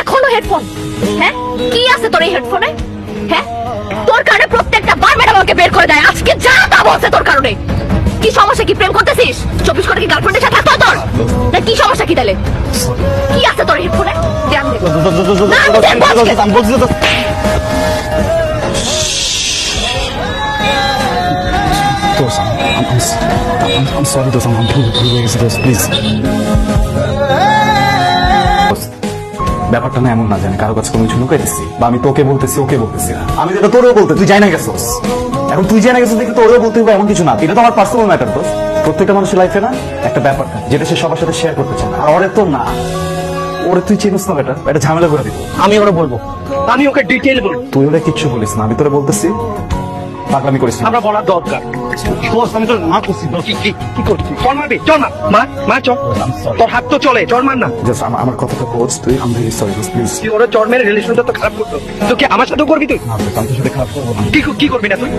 এখনও হেডফোন হ্যাঁ? কি আছে তোর এই হেডফোনে হ্যাঁ? তোর কারণে প্রত্যেকটা বার ম্যাডাম আমাকে বের করে দেয়। আজকে যা তা বলছে তোর কারণে। কি সমস্যা কি প্রেম করতেছিস? চব্বিশ ঘণ্টা কি গার্লফ্রেন্ডের সাথে থাকতো তোর? না কি সমস্যা কি তাহলে? কি আছে তোর হেডফোনে ধ্যান দে। না, আমি দেখব আজকে। দোস্ত। I'm, I'm, I'm, I'm sorry দোস্ত I'm ভুল হয়ে গেছে দোস্ত প্লিজ ব্যাপারটা না এমন না জানি কারও কাছে কোনো কিছু লুকাই দিচ্ছি বা আমি তোকে বলতেছি ওকে বলতেছি না। আমি যেটা তোরেও বলতে তুই জানা গেছিস। এখন তুই জানা গেছিস দেখে তোরেও বলতে হবে এমন কিছু না। এটা তো আমার পার্সোনাল ম্যাটার দোস্ত। প্রত্যেকটা মানুষের লাইফে না একটা ব্যাপার যেটা সে সবার সাথে শেয়ার করতে চায় না। আর ওরে তো না। ওরে তুই চিনিস না বেটা? এটা ঝামেলা করে দিবি। আমি ওরা বলব। আমি ওকে ডিটেল বলব। তুই ওরা কিচ্ছু বলিস না। আমি তোরে বলতেছি পাগলামি করেছি আমরা বলার দরকার। দোস্ত আমি তো না করছি কি কি কি করছিস? চল মারবি চল না মা মা চল। তোর হাত তো চলে চল মার না। জাস্ট আমার কথাটা বোঝ তুই আমি সরি প্লিজ তুই ওরা চর মেরে রিলেশনটা তো খারাপ করতো তো কি আমার সাথেও করবি তুই? আমি তোর সাথে খারাপ করব কি কি করবি না তুই?